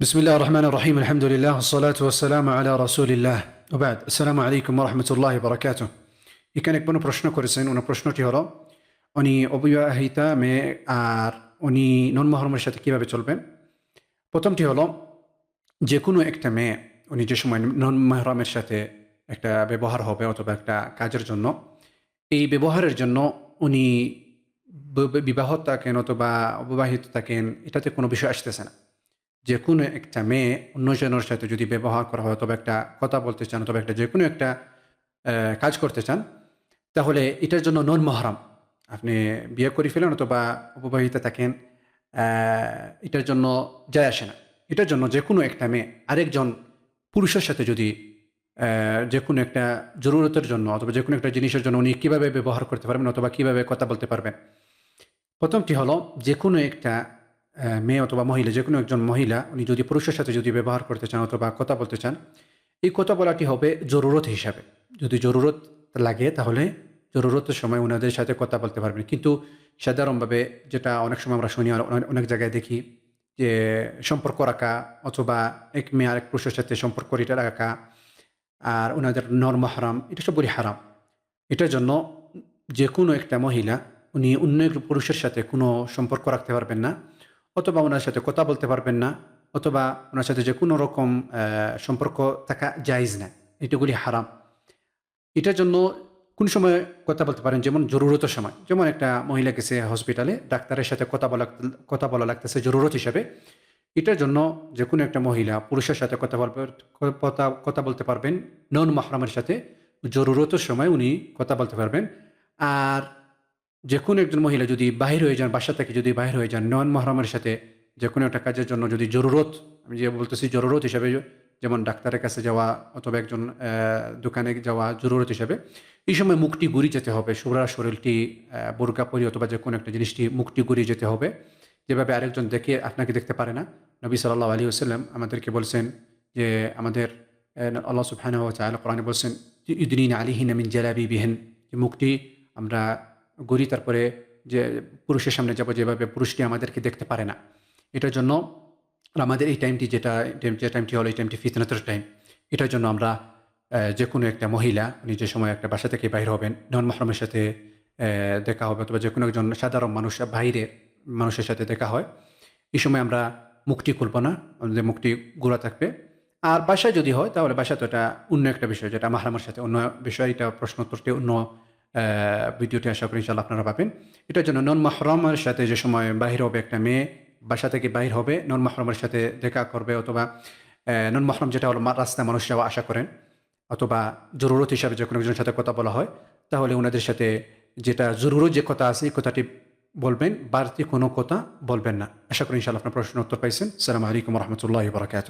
بسم الله الرحمن الرحيم الحمد لله والصلاة والسلام على رسول الله وبعد السلام عليكم ورحمة الله وبركاته এখানে কোনো প্রশ্ন করেছেন ওনার প্রশ্নটি হলো উনি অবিবাহিতা মেয়ে আর উনি নন মহরমের সাথে কিভাবে চলবেন প্রথমটি হলো যে কোনো একটা মেয়ে উনি যে সময় নন মহরমের সাথে একটা ব্যবহার হবে অথবা একটা কাজের জন্য এই ব্যবহারের জন্য উনি ব- বিবাহ থাকেন অথবা অবিবাহিত থাকেন এটাতে কোনো বিষয় আসতেছে না যে কোনো একটা মেয়ে অন্যজনের সাথে যদি ব্যবহার করা হয় অথবা একটা কথা বলতে চান অথবা একটা যে কোনো একটা কাজ করতে চান, তাহলে এটার জন্য নন মহরম। আপনি বিয়ে করে ফেলেন অথবা অবিবাহিত থাকেন এটার জন্য যায় আসে না। এটার জন্য যে কোনো একটা মেয়ে, আরেকজন পুরুষের সাথে যদি যে কোনো একটা জরুরতের জন্য অথবা যে কোনো একটা জিনিসের জন্য উনি কীভাবে ব্যবহার করতে পারবেন অথবা কীভাবে কথা বলতে পারবেন। প্রথমটি হলো যে কোনো একটা মেয়ে অথবা মহিলা যে কোনো একজন মহিলা, উনি যদি পুরুষের সাথে যদি ব্যবহার করতে চান অথবা কথা বলতে চান, এই কথা বলাটি হবে জরুরত হিসাবে। যদি জরুরত লাগে, তাহলে জরুরতের সময় ওনাদের সাথে কথা বলতে পারবেন। কিন্তু সাধারণভাবে যেটা অনেক সময় আমরা শুনি, অনেক- জায়গায় দেখি যে সম্পর্ক রাখা অথবা এক মেয়ে আরেক পুরুষের সাথে সম্পর্ক রাখা আর ওনাদের নর্ম হারাম, এটা সবগুলি হারাম। এটার জন্য যে কোনো একটা মহিলা, উনি অন্য পুরুষের সাথে কোনো সম্পর্ক রাখতে পারবেন না। অথবা ওনার সাথে কথা বলতে পারবেন না, অথবা ওনার সাথে যে কোনো রকম সম্পর্ক থাকা জায়জ না। এটাগুলি হারাম। এটার জন্য কোন সময় কথা বলতে পারেন? যেমন জরুরতের সময়। যেমন একটা মহিলা গেছে হসপিটালে ডাক্তারের সাথে কথা বলা কথা বলা লাগতেছে জরুরত হিসাবে। এটার জন্য যে কোনো একটা মহিলা পুরুষের সাথে কথা বলবে, কথা কথা বলতে পারবেন নন মাহরামের সাথে জরুরতের সময় উনি কথা বলতে পারবেন। আর যে কোনো একজন মহিলা যদি বাহির হয়ে যান, বাসা থেকে যদি বাহির হয়ে যান নন মহরমের সাথে যে কোনো একটা কাজের জন্য যদি জরুরত, আমি যে বলতেছি জরুরত হিসাবে, যেমন ডাক্তারের কাছে যাওয়া অথবা একজন দোকানে যাওয়া জরুরত হিসাবে, এই সময় মুখটি ঘুরি যেতে হবে। সুরা শরীরটি বোরকা পরি অথবা যে কোনো একটা জিনিসটি মুখটি ঘুরিয়ে যেতে হবে। যেভাবে আরেকজন দেখে, আপনাকে দেখতে পারে না। নবী সাল্লাহ আলী আসাল্লাম আমাদেরকে বলছেন যে, আমাদের আল্লাহ তাআলা কোরআনে বলছেন যে, ইদনিন আলিহিন মিন জালাবি বিহেন যে মুখটি আমরা গড়ি তারপরে যে পুরুষের সামনে যাব যেভাবে পুরুষটি আমাদেরকে দেখতে পারে না। এটার জন্য আমাদের এই টাইমটি যেটা, যে টাইমটি হলো, এই টাইমটি ফিতনাতের টাইম এটার জন্য আমরা যে কোনো একটা মহিলা নিজের সময় একটা বাসা থেকে বাইর হবেন নন মাহরমের সাথে দেখা হবে অথবা যে কোনো একজন সাধারণ মানুষ বাইরে মানুষের সাথে দেখা হয়, এই সময় আমরা মুখটি খুলব না আমাদের মুখটি গোড়া থাকবে। আর বাসায় যদি হয়, তাহলে বাসা তো এটা অন্য একটা বিষয়, যেটা মাহরামের সাথে অন্য বিষয়, এটা প্রশ্ন উত্তরটি অন্য ভিডিওটি আশা করি ইনশাল্লাহ আপনারা পাবেন। এটার জন্য নন মাহরমের সাথে যে সময় বাহির হবে একটা মেয়ে, বাসা থেকে বাহির হবে, নন মাহরমের সাথে দেখা করবে অথবা নন মাহরম যেটা হলো রাস্তায় মানুষ যাওয়া আশা করেন, অথবা জরুরত হিসাবে যে কোনো একজনের সাথে কথা বলা হয়, তাহলে ওনাদের সাথে যেটা জরুরত যে কথা আছে এই কথাটি বলবেন, বাড়তি কোনো কথা বলবেন না। আশা করি ইনশাল্লাহ আপনার প্রশ্ন উত্তর পাইছেন। সালাম আলাইকুম রহমতুল্লাহ বরকাত